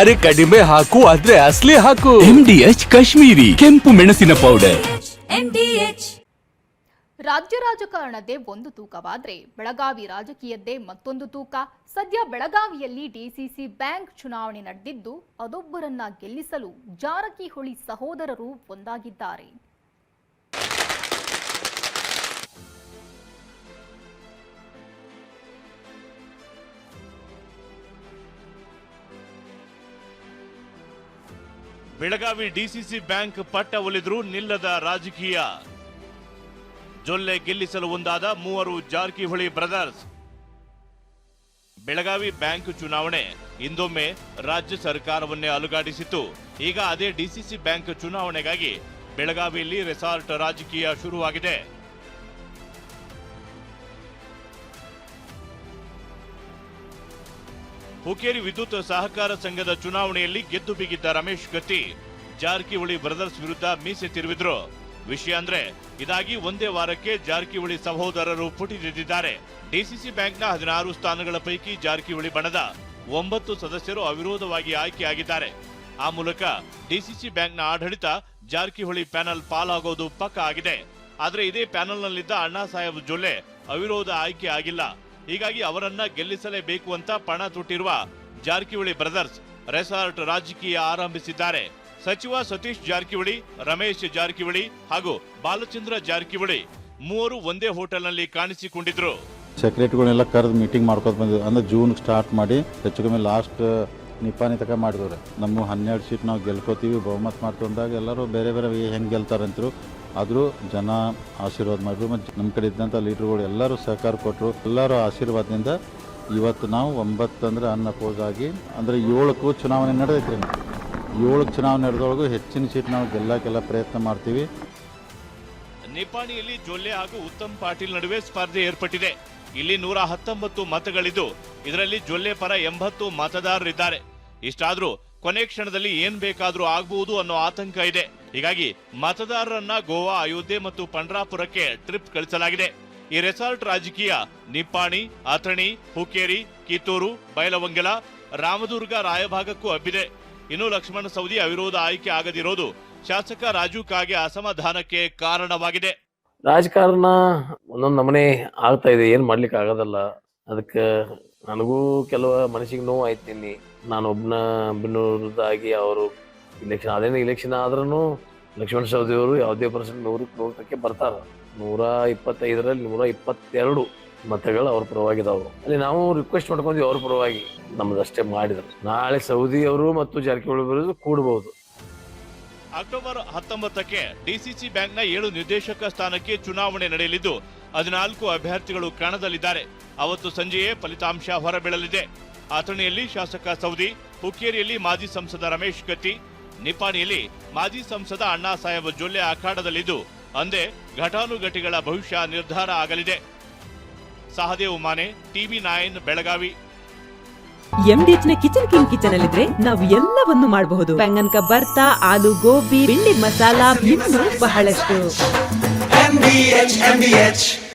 ಅರೆ ಕಡಿಮೆ ಹಾಕು ಆದ್ರೆ ಅಸ್ಲಿ ಹಾಕು. ಎಚ್ ಕಾಶ್ಮೀರಿ ಕೆಂಪು ಮೆಣಸಿನ ಪೌಡರ್ ರಾಜ್ಯ ರಾಜಕಾರಣದೇ ಒಂದು ತೂಕವಾದ್ರೆ ಬೆಳಗಾವಿ ರಾಜಕೀಯದ್ದೇ ಮತ್ತೊಂದು ತೂಕ. ಸದ್ಯ ಬೆಳಗಾವಿಯಲ್ಲಿ ಡಿಸಿಸಿ ಬ್ಯಾಂಕ್ ಚುನಾವಣೆ ನಡೆದಿದ್ದು ಅದೊಬ್ಬರನ್ನ ಗೆಲ್ಲಿಸಲು ಜಾರಕಿಹೊಳಿ ಸಹೋದರರು ಒಂದಾಗಿದ್ದಾರೆ. ಬೆಳಗಾವಿ ಡಿಸಿಸಿ ಬ್ಯಾಂಕ್ ಪಟ್ಟ ಒಲಿದ್ರು ನಿಲ್ಲದ ರಾಜಕೀಯ. ಜೊಲ್ಲೆ ಗೆಲ್ಲಿಸಲು ಒಂದಾದ ಮೂವರು ಜಾರಕಿಹೊಳಿ ಬ್ರದರ್ಸ್. ಬೆಳಗಾವಿ ಬ್ಯಾಂಕ್ ಚುನಾವಣೆ ಇಂದೊಮ್ಮೆ ರಾಜ್ಯ ಸರ್ಕಾರವನ್ನೇ ಅಲುಗಾಡಿಸಿತು ಈಗ ಅದೇ ಡಿಸಿಸಿ ಬ್ಯಾಂಕ್ ಚುನಾವಣೆಗಾಗಿ ಬೆಳಗಾವಿಯಲ್ಲಿ ರೆಸಾರ್ಟ್ ರಾಜಕೀಯ ಶುರುವಾಗಿದೆ. ಹುಕೇರಿ ವಿದ್ಯುತ್ ಸಹಕಾರ ಸಂಘದ ಚುನಾವಣೆಯಲ್ಲಿ ಗೆದ್ದು ಬಿಗಿದ್ದ ರಮೇಶ್ ಗತ್ತಿ, ಜಾರಕಿಹೊಳಿ ಬ್ರದರ್ಸ್ ವಿರುದ್ಧ ಮೀಸೆ ತಿರುವಿದ್ರು. ವಿಷಯ ಅಂದ್ರೆ, ಇದಾಗಿ ಒಂದೇ ವಾರಕ್ಕೆ ಜಾರಕಿಹೊಳಿ ಸಹೋದರರು ಪುಟಿದಿದ್ದಾರೆ ಡಿಸಿಸಿ ಬ್ಯಾಂಕ್ನ ಹದಿನಾರು ಸ್ಥಾನಗಳ ಪೈಕಿ ಜಾರಕಿಹೊಳಿ ಬಣದ ಒಂಬತ್ತು ಸದಸ್ಯರು ಅವಿರೋಧವಾಗಿ ಆಯ್ಕೆಯಾಗಿದ್ದಾರೆ. ಆ ಮೂಲಕ ಡಿಸಿಸಿ ಬ್ಯಾಂಕ್ನ ಆಡಳಿತ ಜಾರಕಿಹೊಳಿ ಪ್ಯಾನಲ್ ಪಾಲಾಗೋದು ಪಕ್ಕ ಆಗಿದೆ. ಆದರೆ ಇದೇ ಪ್ಯಾನಲ್ನಲ್ಲಿದ್ದ ಅಣ್ಣಾ ಸಾಹೇಬ್ ಜೊಲ್ಲೆ ಅವಿರೋಧ ಆಯ್ಕೆ ಆಗಿಲ್ಲ. ಹೀಗಾಗಿ ಅವರನ್ನ ಗೆಲ್ಲಿಸಲೇಬೇಕು ಅಂತ ಪಣ ತೊಟ್ಟಿರುವ ಜಾರಕಿಹೊಳಿ ಬ್ರದರ್ಸ್ ರೆಸಾರ್ಟ್ ರಾಜಕೀಯ ಆರಂಭಿಸಿದ್ದಾರೆ. ಸಚಿವ ಸತೀಶ್ ಜಾರಕಿಹೊಳಿ, ರಮೇಶ್ ಜಾರಕಿಹೊಳಿ ಹಾಗೂ ಬಾಲಚಂದ್ರ ಜಾರಕಿಹೊಳಿ ಮೂವರು ಒಂದೇ ಹೋಟೆಲ್ನಲ್ಲಿ ಕಾಣಿಸಿಕೊಂಡಿದ್ರು. ಸೆಕ್ರೆಟರಿಗಳನ್ನೆಲ್ಲ ಕರೆದು ಮೀಟಿಂಗ್ ಮಾಡ್ಕೊತ ಬಂದಿದ್ವಿ ಅಂದ್ರೆ ಜೂನ್ ಸ್ಟಾರ್ಟ್ ಮಾಡಿ ಹೆಚ್ಚು ಕಮ್ಮಿ ಲಾಸ್ಟ್ ನಿಪಾನಿ ತಕ ಮಾಡಿದವ್ರೆ. ನಮ್ಮ ಹನ್ನೆರಡು ಸೀಟ್ ನಾವು ಗೆಲ್ಕೋತೀವಿ, ಬಹುಮತ ಮಾಡ್ಕೊಂಡಾಗ ಎಲ್ಲರೂ ಬೇರೆ ಬೇರೆ ಹೆಂಗೆ ಗೆಲ್ತಾರಂತರು ಆದರೂ ಜನ ಆಶೀರ್ವಾದ ಮಾಡಿದ್ರು ಮತ್ತು ನಮ್ಮ ಕಡೆ ಇದ್ದಂಥ ಲೀಡ್ರುಗಳು ಎಲ್ಲರೂ ಸಹಕಾರ ಕೊಟ್ಟರು. ಎಲ್ಲರೂ ಆಶೀರ್ವಾದದಿಂದ ಇವತ್ತು ನಾವು ಒಂಬತ್ತು ಅಂದರೆ ಅನ್ಅಪೋಸ್ ಆಗಿ ಅಂದರೆ ಏಳಕ್ಕೂ ಚುನಾವಣೆ ನಡೆದೈತ್ರಿ ಏಳು ಚುನಾವಣೆ ನಡೆದೊಳಗೂ ಹೆಚ್ಚಿನ ಸೀಟ್ ನಾವು ಗೆಲ್ಲಕ್ಕೆಲ್ಲ ಪ್ರಯತ್ನ ಮಾಡ್ತೀವಿ. ನಿಪಾಣಿಯಲ್ಲಿ ಜೊಲ್ಲೆ ಹಾಗೂ ಉತ್ತಮ್ ಪಾಟೀಲ್ ನಡುವೆ ಸ್ಪರ್ಧೆ ಏರ್ಪಟ್ಟಿದೆ. ಇಲ್ಲಿ ನೂರ ಹತ್ತೊಂಬತ್ತು ಮತಗಳಿದ್ದು, ಇದರಲ್ಲಿ ಜೊಲ್ಲೆ ಪರ ಎಂಬತ್ತು ಮತದಾರರಿದ್ದಾರೆ. ಇಷ್ಟಾದರೂ ಕೊನೆ ಕ್ಷಣದಲ್ಲಿ ಏನ್ ಬೇಕಾದರೂ ಆಗಬಹುದು ಅನ್ನೋ ಆತಂಕ ಇದೆ. ಹೀಗಾಗಿ ಮತದಾರರನ್ನ ಗೋವಾ, ಅಯೋಧ್ಯೆ ಮತ್ತು ಪಂಡ್ರಾಪುರಕ್ಕೆ ಟ್ರಿಪ್ ಕಳಿಸಲಾಗಿದೆ. ಈ ರೆಸಾರ್ಟ್ ರಾಜಕೀಯ ನಿಪ್ಪಾಣಿ, ಅಥಣಿ ಹುಕ್ಕೇರಿ ಕಿತ್ತೂರು ಬೈಲವಂಗಲ ರಾಮದುರ್ಗ, ರಾಯಭಾಗಕ್ಕೂ ಹಬ್ಬಿದೆ. ಇನ್ನು ಲಕ್ಷ್ಮಣ ಸವದಿ ಅವಿರೋಧ ಆಯ್ಕೆ ಆಗದಿರೋದು ಶಾಸಕ ರಾಜು ಕಾಗೆ ಅಸಮಾಧಾನಕ್ಕೆ ಕಾರಣವಾಗಿದೆ. ರಾಜಕಾರಣ ಒಂದೊಂದು ನಮನೆ ಆಗ್ತಾ ಇದೆ, ಏನ್ ಮಾಡ್ಲಿಕ್ಕೆ ಆಗೋದಲ್ಲ. ಅದಕ್ಕೆ ನನಗೂ ಕೆಲವು ಮನಸ್ಸಿಗೆ ನೋವು ಆಯ್ತೀನಿ ನಾನೊಬ್ನ ಬಿನ್ನೂರದಾಗಿ ಅವರು ಇಲೆಕ್ಷನ್ ಅದೇನು ಇಲೆಕ್ಷನ್ ಆದ್ರೂ ಲಕ್ಷ್ಮಣ ಸವದಿ ಅವರು ಯಾವುದೇ ಪರ್ಸೆಂಟ್ ನೂರಕ್ಕೆ ನೂರಕ್ಕೆ ಬರ್ತಾರೆ. ನೂರ ಇಪ್ಪತ್ತೈದರಲ್ಲಿ ನೂರ ಇಪ್ಪತ್ತೆರಡು ಮತಗಳು ಅವ್ರ ಪರವಾಗಿದ್ದಾವೆ ಅಲ್ಲಿ ನಾವು ರಿಕ್ವೆಸ್ಟ್ ಮಾಡ್ಕೊಂಡು ಅವ್ರ ಪರವಾಗಿ ನಮ್ಮದಷ್ಟೇ ಮಾಡಿದ್ರು. ನಾಳೆ ಸೌದಿ ಅವರು ಮತ್ತು ಜಾರಕಿಹೊಳಿ ಬರೋದು ಕೂಡಬಹುದು ಅಕ್ಟೋಬರ್ ಹತ್ತೊಂಬತ್ತಕ್ಕೆ ಡಿಸಿಸಿ ಬ್ಯಾಂಕ್ನ ಏಳು ನಿರ್ದೇಶಕ ಸ್ಥಾನಕ್ಕೆ ಚುನಾವಣೆ ನಡೆಯಲಿದ್ದು, ಹದಿನಾಲ್ಕು ಅಭ್ಯರ್ಥಿಗಳು ಕಣದಲ್ಲಿದ್ದಾರೆ. ಅವತ್ತು ಸಂಜೆಯೇ ಫಲಿತಾಂಶ ಹೊರಬೀಳಲಿದೆ. ಅಥಣಿಯಲ್ಲಿ ಶಾಸಕ ಸೌದಿ ಹುಕ್ಕೇರಿಯಲ್ಲಿ ಮಾಜಿ ಸಂಸದ ರಮೇಶ್ ಗತ್ತಿ ನಿಪಾಣಿಯಲ್ಲಿ ಮಾಜಿ ಸಂಸದ ಅಣ್ಣಾ ಸಾಹೇಬ್ ಜೊಲ್ಲೆ ಅಖಾಡದಲ್ಲಿದ್ದು ಅಂದೇ ಘಟಾನುಘಟಿಗಳ ಭವಿಷ್ಯ ನಿರ್ಧಾರ ಆಗಲಿದೆ. Sahadev Mane TV nine Belagavi. ಎಂಡಿಎಚ್ನ kitchen king kitchen ಅಲ್ಲಿದ್ರೆ ನಾವು ಎಲ್ಲವನ್ನು ಮಾಡಬಹುದು. ಬೆಂಗನ್ಕ ಬರ್ತಾ ಆಲೂ ಗೋಬಿ ಬಿಂಡಿ ಮಸಾಲಾ ಇನ್ನೂ ಬಹಳಷ್ಟು.